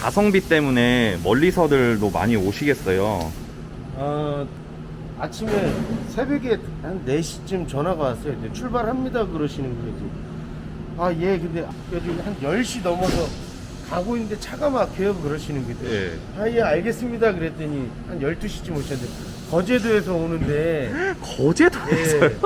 가성비 때문에 멀리서들도 많이 오시겠어요. 어, 아침에 새벽에 한 4시쯤 전화가 왔어요. 이제 출발합니다 그러시는 거지. 아, 예, 근데 요즘 한 10시 넘어서 가고 있는데 차가 막혀요 그러시는 거죠. 예. 아, 예, 알겠습니다 그랬더니 한 12시쯤 오셨는데 거제도에서 오는데 거제도에서요? 예.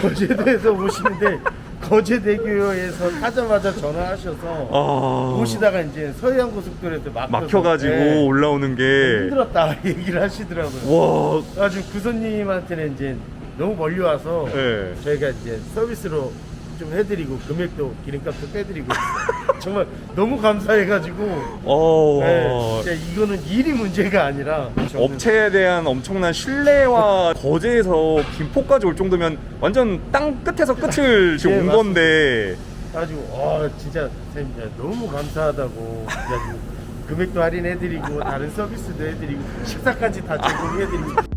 거제도에서 오시는데 거제대교에서 타자마자 전화하셔서 아, 오시다가 이제 서해안 고속도로에서 막혀서 막혀가지고 예. 올라오는 게. 힘들었다 얘기를 하시더라고요. 와, 아주 그 손님한테는 이제 너무 멀리 와서 예. 저희가 이제 서비스로 좀 해드리고 금액도 기름값도 빼드리고. 정말 너무 감사해가지고 어, 네, 진짜 이거는 일이 문제가 아니라 저는 업체에 대한 엄청난 신뢰와 거제에서 김포까지 올 정도면 완전 땅 끝에서 끝을 지금 예, 온. 건데. 가지고 와 진짜 선생님 진짜 너무 감사하다고 그래가지고 금액도 할인해드리고 다른 서비스도 해드리고 식사까지 다 제공해드리고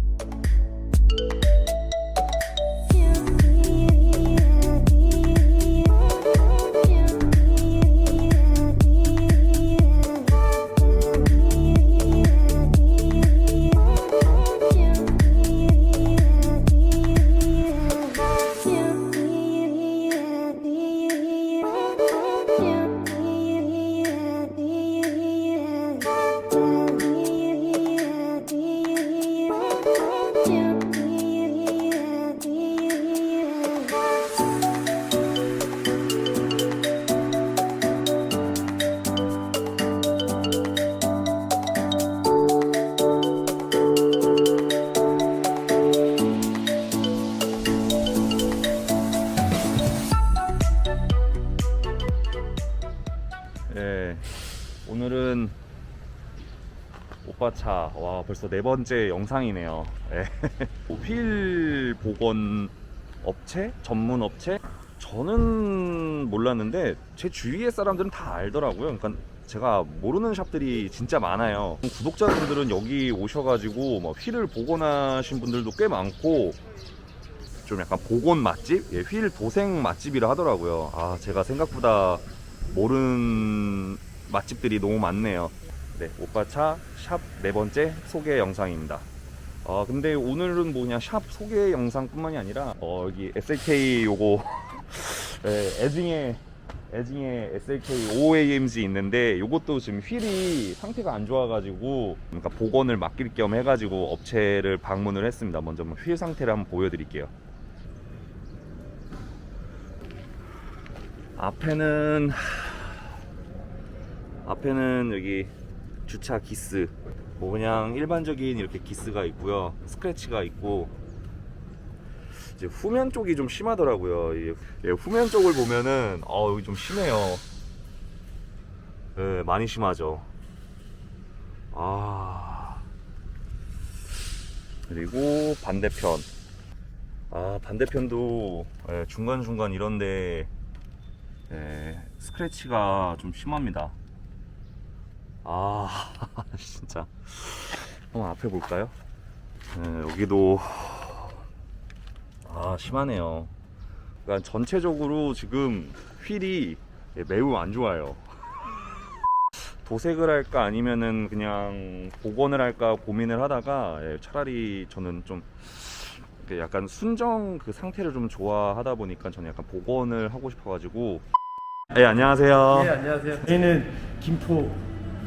예. 오늘은 오빠 차, 와, 벌써 네 번째 영상이네요. 예. 휠 복원 업체? 전문 업체? 저는 몰랐는데 제 주위의 사람들은 다 알더라고요. 그러니까 제가 모르는 샵들이 진짜 많아요. 구독자분들은 여기 오셔가지고 뭐 휠을 복원하신 분들도 꽤 많고 좀 약간 복원 맛집? 예, 휠 도생 맛집이라 하더라고요. 아, 제가 생각보다 모르는 맛집들이 너무 많네요. 네, 오빠 차 샵 네 번째 소개 영상입니다. 아, 근데 오늘은 뭐냐, 샵 소개 영상뿐만이 아니라, 어, 여기 SLK 요거, 예, 에징에, 에징에 SLK OAMG 있는데, 요것도 지금 휠이 상태가 안 좋아가지고, 그러니까 복원을 맡길 겸 해가지고 업체를 방문을 했습니다. 먼저 휠 상태를 한번 보여드릴게요. 앞에는 앞에는 여기 주차 기스. 뭐 그냥 일반적인 이렇게 기스가 있고요. 스크래치가 있고. 이제 후면 쪽이 좀 심하더라고요. 이 예, 후면 쪽을 보면은 어 여기 좀 심해요. 예, 많이 심하죠. 아. 그리고 반대편. 아 반대편도 예, 중간중간 이런데 예, 스크래치가 좀 심합니다. 아, 진짜. 한번 앞에 볼까요? 예, 여기도 아 심하네요. 그러니까 전체적으로 지금 휠이 예, 매우 안 좋아요. 도색을 할까 아니면은 그냥 복원을 할까 고민을 하다가 예, 차라리 저는 좀 약간 순정 그 상태를 좀 좋아하다 보니까 저는 약간 복원을 하고 싶어가지고. 네 안녕하세요. 네 안녕하세요. 저희는 김포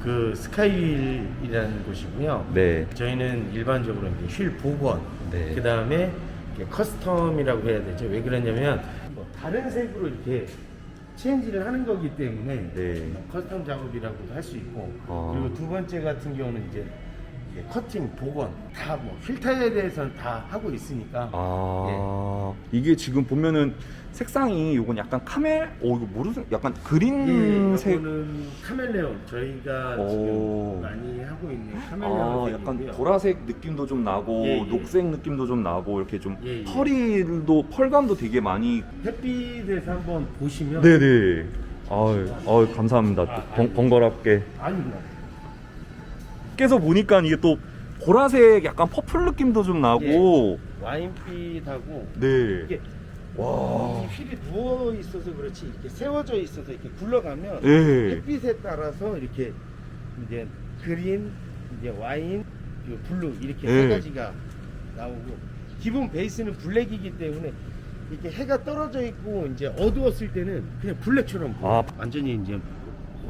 그 스카이윌이라는 곳이고요. 네. 저희는 일반적으로 이제 휠 복원 네. 그 다음에 커스텀이라고 해야 되죠. 왜 그러냐면 뭐 다른 색으로 이렇게 체인지를 하는 거기 때문에 네. 뭐 커스텀 작업이라고도 할 수 있고. 어. 그리고 두 번째 같은 경우는 이제 이제 커팅 복원 다 뭐 휠타이어에 대해서는 다 하고 있으니까 아 이게 지금 보면은 색상이 이건 약간 카멜 오 이거 모르는 약간 예, 그린색 이거는 카멜레온 저희가 오. 지금 많이 하고 있는 아 카멜레온 약간 보라색 느낌도 좀 나고 예, 예. 녹색 느낌도 좀 나고 이렇게 좀 예, 예. 펄이도 펄감도 되게 많이 햇빛에서 한번 보시면 네네 아유, 아유 감사합니다 또 번, 번거롭게 아닙니다. 깨서 보니까 이게 또 보라색 약간 퍼플 느낌도 좀 나고 와인빛하고 네 이게 와. 이 휠이 누워 있어서 그렇지 이렇게 세워져 있어서 이렇게 굴러가면 예. 햇빛에 따라서 이렇게 이제 그린, 이제 와인, 블루 이렇게 네. 세 가지가 나오고 기본 베이스는 블랙이기 때문에 이렇게 해가 떨어져 있고 이제 어두웠을 때는 그냥 블랙처럼 보여요. 아. 완전히 이제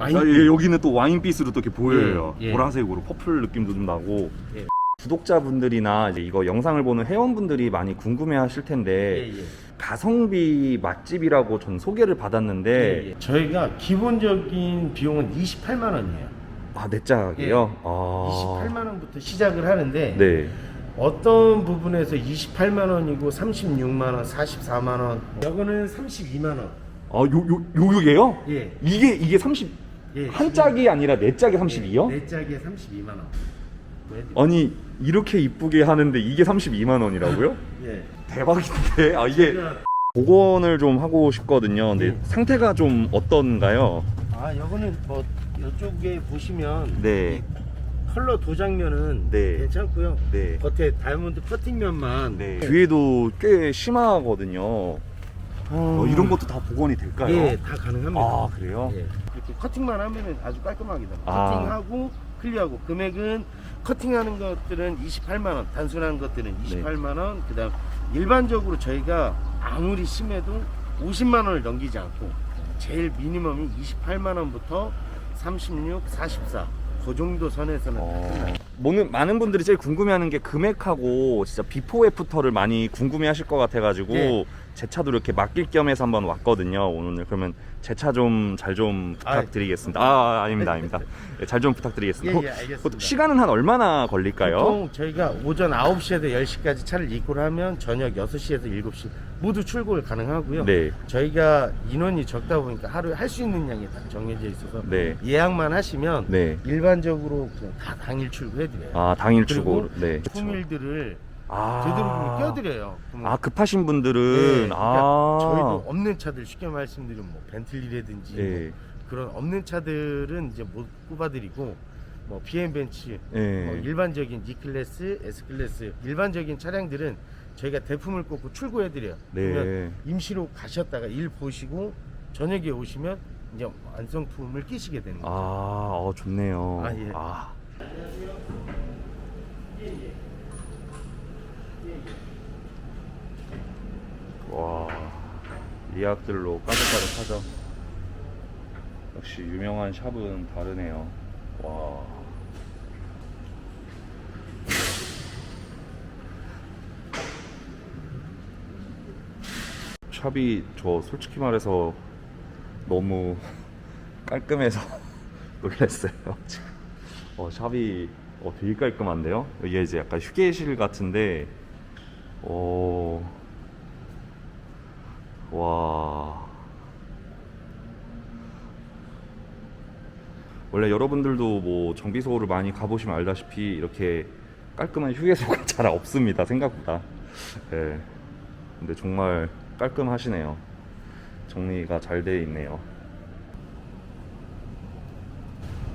와인 아, 예, 여기는 또 와인빛으로 또 이렇게 보여요. 예, 예. 보라색으로 퍼플 느낌도 좀 나고. 예. 구독자분들이나 이제 이거 영상을 보는 회원분들이 많이 궁금해하실 텐데 예, 예. 가성비 맛집이라고 전 소개를 받았는데 예, 예. 저희가 기본적인 비용은 28만 원이에요. 아 내짝이요? 예. 아 28만 원부터 시작을 하는데 네. 어떤 부분에서 28만 원이고 36만 원, 44만 원. 이거는 32만 원. 아 요 요 요요게요? 예. 이게 이게 30 예. 한 짝이 아니라 네 짝에 32요? 네 짝에 32만 원. 네, 아니 이렇게 이쁘게 하는데 이게 32만 원이라고요? 예. 대박인데 아 이게 제가- 복원을 좀 하고 싶거든요. 근데 예. 상태가 좀 어떤가요? 아, 이거는 뭐 이쪽에 보시면 네. 이 컬러 도장면은 네. 괜찮고요. 네. 겉에 다이아몬드 커팅면만 네. 뒤에도 꽤 심하거든요. 어, 이런 것도 다 복원이 될까요? 예, 다 가능합니다. 아 그래요? 예. 커팅만 하면은 아주 깔끔하게 됩니다. 아. 커팅하고 클리어하고 금액은 커팅하는 것들은 28만 원, 단순한 것들은 네. 28만 원. 그다음 일반적으로 저희가 아무리 심해도 50만 원을 넘기지 않고 제일 미니멈이 28만 원부터 36, 44. 그 정도 선에서는 어, 뭐는 많은 분들이 제일 궁금해하는 게 금액하고 진짜 비포 애프터를 많이 궁금해하실 것 같아가지고 네. 제 차도 이렇게 맡길 겸해서 한번 왔거든요. 오늘 그러면 제 차 좀 잘 좀 부탁드리겠습니다. 아, 아 아닙니다, 아닙니다. 잘 좀 부탁드리겠습니다. 예, 예, 알겠습니다. 보통 시간은 한 얼마나 걸릴까요? 보통 저희가 오전 9시에서 10시까지 차를 입고를 하면 저녁 6시에서 7시 모두 출고를 가능하고요. 네, 저희가 인원이 적다 보니까 하루에 할 수 있는 양이 딱 정해져 있어서 네, 예약만 하시면 네. 일반적으로 그냥 다 당일 출고해드려요. 아 당일 그리고 출고. 네. 그쵸. 품일들을 아, 제대로 보면 껴드려요. 그러면 아 급하신 분들은 네, 그러니까 아 저희도 없는 차들 쉽게 말씀드리면 뭐 벤틀리라든지 예, 뭐 그런 없는 차들은 이제 못 꼽아드리고 뭐 BM 벤츠 예. 뭐 일반적인 E 클래스, S 클래스 일반적인 차량들은 저희가 대품을 꽂고 출고해드려요. 그러면 네. 임시로 가셨다가 일 보시고 저녁에 오시면 이제 완성품을 끼시게 되는 아, 거죠. 어, 좋네요. 아, 예. 아. 와, 리악들로 까득까득하죠. 역시 유명한 샵은 다르네요. 와. 샵이 저 솔직히 말해서 너무 깔끔해서 놀랐어요. 어, 샵이 어, 되게 깔끔한데요? 이게 이제 약간 휴게실 같은데, 어, 와. 원래 여러분들도 뭐 정비소를 많이 가보시면 알다시피 이렇게 깔끔한 휴게소가 잘 없습니다, 생각보다. 예. 근데 정말 깔끔하시네요. 정리가 잘돼 있네요.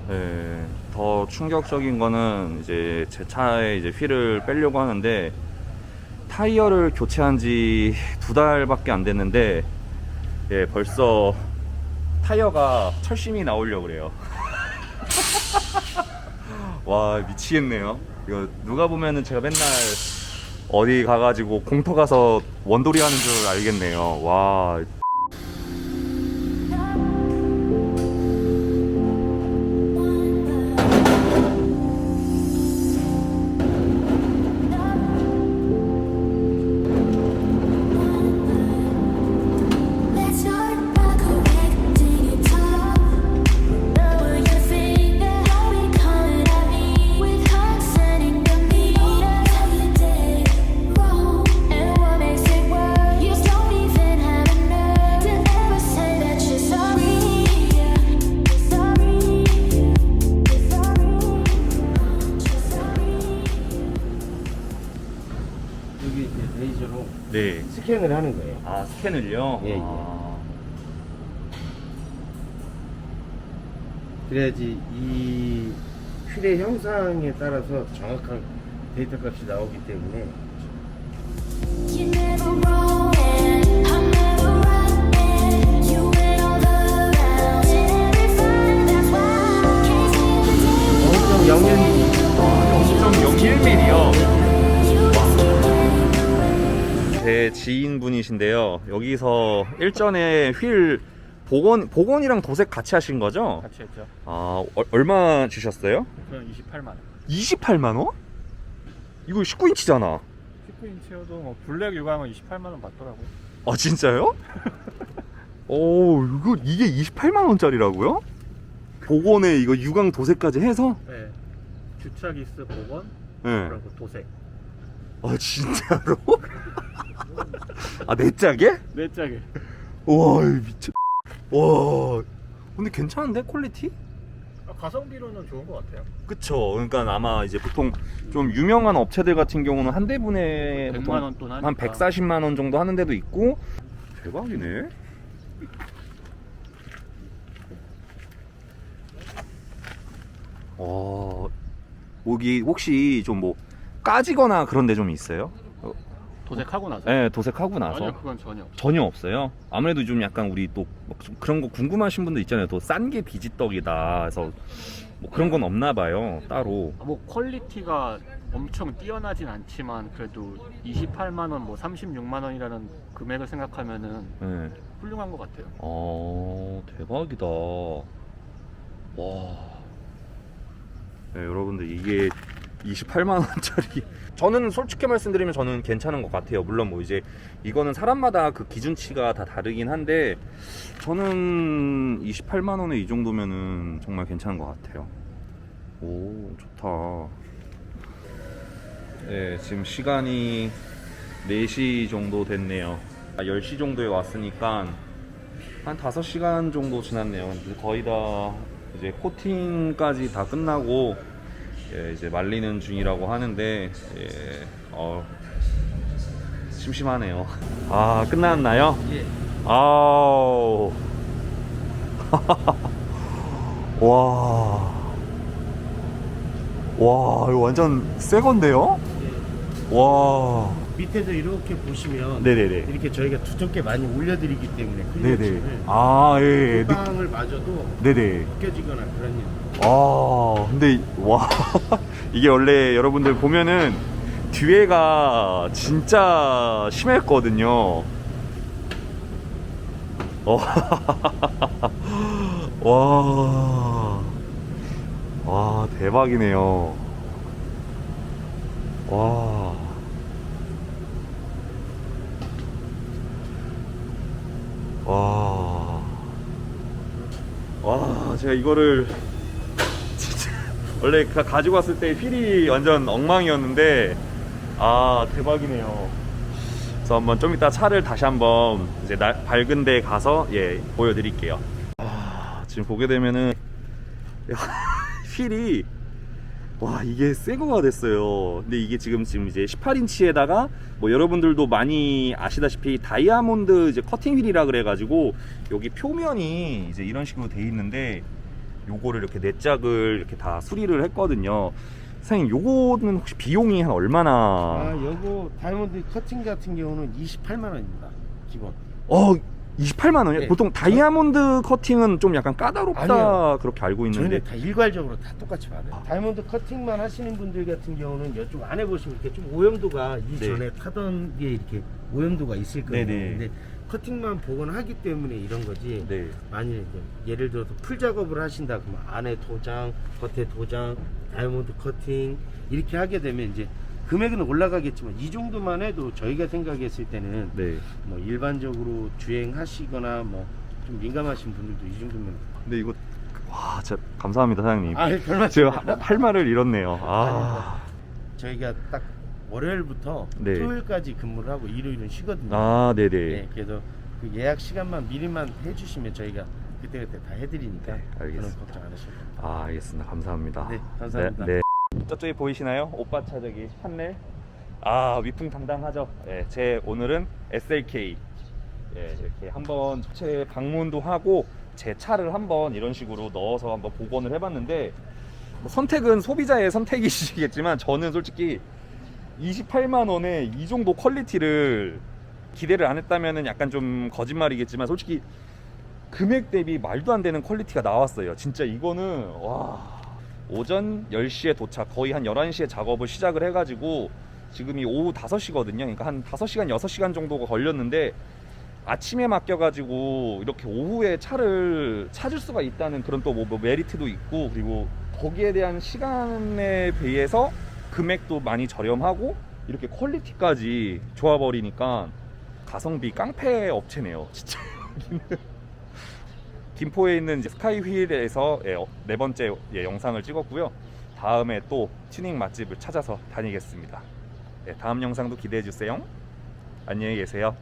네, 더 충격적인 거는 이제 제 차에 이제 휠을 빼려고 하는데 타이어를 교체한 지 두 달밖에 안 됐는데 예, 벌써 타이어가 철심이 나오려고 그래요. 와, 미치겠네요. 이거 누가 보면은 제가 맨날 어디 가가지고 공터 가서 원돌이 하는 줄 알겠네요. 와, 스캔을 하는 거예요. 아, 스캔을요? 예, 예. 아. 그래야지 이 휠의 형상에 따라서 정확한 데이터 값이 나오기 때문에 You never wrong 제 지인분이신데요. 여기서 일전에 휠 복원 복원이랑 도색 같이 하신 거죠? 같이 했죠. 아 어- 얼마 주셨어요? 그럼 28만 원. 28만 원? 이거 19인치잖아. 19인치여도 뭐 블랙 유광은 28만 원 받더라고요. 아 진짜요? 오 이거 이게 28만 원짜리라고요? 복원에 이거 유광 도색까지 해서? 네. 주차기스 복원 네. 그리고 도색. 아 진짜로? 아내 짝에? 네 짝에. 와 미쳐. 와 근데 괜찮은데 퀄리티? 아, 가성비로는 좋은 것 같아요. 그쵸. 그러니까 아마 이제 보통 좀 유명한 업체들 같은 경우는 한 대분에 100만 보통 원돈 하니까. 한 140만 원 정도 하는 데도 있고 대박이네. 와 여기 혹시 좀 뭐 까지거나 그런 데 좀 있어요? 도색하고 나서. 네, 도색하고 나서 아니요, 그건 전혀 없어요. 전혀 없어요. 아무래도 좀 약간 우리 또좀 그런 거 궁금하신 분도 있잖아요. 또 싼 게 비지떡이다. 그래서 뭐 그런 건 없나 봐요. 따로. 아, 뭐 퀄리티가 엄청 뛰어나진 않지만 그래도 28만 원, 뭐 36만 원이라는 금액을 생각하면은 네. 훌륭한 것 같아요. 어 대박이다. 와. 네, 여러분들 이게 28만 원짜리. 저는 솔직히 말씀드리면 저는 괜찮은 것 같아요. 물론 뭐 이제 이거는 사람마다 그 기준치가 다 다르긴 한데 저는 28만 원에 이 정도면은 정말 괜찮은 것 같아요. 오 좋다. 네 지금 시간이 4시 정도 됐네요. 10시 정도에 왔으니까 한 5시간 정도 지났네요. 거의 다 이제 코팅까지 다 끝나고 예, 이제 말리는 중이라고 하는데 예, 어, 심심하네요. 아 끝났나요? 예. 아우 와. 와, 이거 완전 새 건데요? 와. 밑에도 이렇게 보시면 네네네. 이렇게 저희가 두껍게 많이 올려드리기 때문에 네네. 아, 예, 예. 느- 빵을 맞아도 네네. 벗겨지거나 그런 일. 아, 근데 와 이게 원래 여러분들 보면은 뒤에가 진짜 심했거든요. 어. 와, 와 대박이네요. 와. 와. 와, 제가 이거를 진짜 원래 가- 가지고 왔을 때 휠이 완전 엉망이었는데 아 대박이네요. 그래서 한번 좀 이따 차를 다시 한번 이제 날, 밝은 데 가서 예 보여드릴게요. 아 지금 보게 되면은 야, 휠이 와 이게 새 거가 됐어요. 근데 이게 지금 지금 이제 18인치에다가 뭐 여러분들도 많이 아시다시피 다이아몬드 이제 커팅 휠이라 그래가지고 여기 표면이 이제 이런 식으로 돼 있는데 요거를 이렇게 네 짝을 이렇게 다 수리를 했거든요. 선생님 요거는 혹시 비용이 한 얼마나? 아, 요거 다이아몬드 커팅 같은 경우는 28만 원입니다. 기본. 어 28만 원이요? 네. 보통 다이아몬드 커팅은 좀 약간 까다롭다 아니요. 그렇게 알고 있는데 저희는 다 일괄적으로 다 똑같이 받아요. 아. 다이아몬드 커팅만 하시는 분들 같은 경우는 이쪽 안에 보시면 이렇게 좀 오염도가 이전에 네. 타던 게 이렇게 오염도가 있을 거예요. 네네. 근데 커팅만 복원하기 때문에 이런 거지. 네. 만일 이제 예를 들어서 풀 작업을 하신다 그러면 안에 도장, 겉에 도장, 다이아몬드 커팅 이렇게 하게 되면 이제 금액은 올라가겠지만 이 정도만 해도 저희가 생각했을 때는 네. 뭐 일반적으로 주행하시거나 뭐 좀 민감하신 분들도 이 정도면 근데 이거 와 진짜 감사합니다 사장님. 아 별말 제가 하- 할 말을 잃었네요. 아. 저희가 딱 월요일부터 네. 토요일까지 근무를 하고 일요일은 쉬거든요. 아, 네네. 네, 그래서 그 예약 시간만 미리만 해주시면 저희가 그때 그때 다 해드리니까 네, 그런 알겠습니다. 걱정 안 하셔도 돼요. 아, 알겠습니다. 감사합니다. 네, 감사합니다. 네, 네. 저쪽에 보이시나요? 오빠 차 저기 판넬. 아, 위풍당당하죠. 예, 제 오늘은 SLK. 예, 이렇게 한번 제 방문도 하고 제 차를 한번 이런 식으로 넣어서 한번 복원을 해봤는데 뭐 선택은 소비자의 선택이시겠지만 저는 솔직히 28만 원에 이 정도 퀄리티를 기대를 안 했다면은 약간 좀 거짓말이겠지만 솔직히 금액 대비 말도 안 되는 퀄리티가 나왔어요. 진짜 이거는 와 오전 10시에 도착 거의 한 11시에 작업을 시작을 해가지고 지금이 오후 5시거든요. 그러니까 한 5시간, 6시간 정도가 걸렸는데 아침에 맡겨가지고 이렇게 오후에 차를 찾을 수가 있다는 그런 또 뭐 메리트도 있고 그리고 거기에 대한 시간에 비해서 금액도 많이 저렴하고 이렇게 퀄리티까지 좋아버리니까 가성비 깡패 업체네요. 진짜. 김포에 있는 스카이휠에서 예, 어, 네 번째 예, 영상을 찍었고요. 다음에 또 튜닝 맛집을 찾아서 다니겠습니다. 예, 다음 영상도 기대해 주세요. 안녕히 계세요.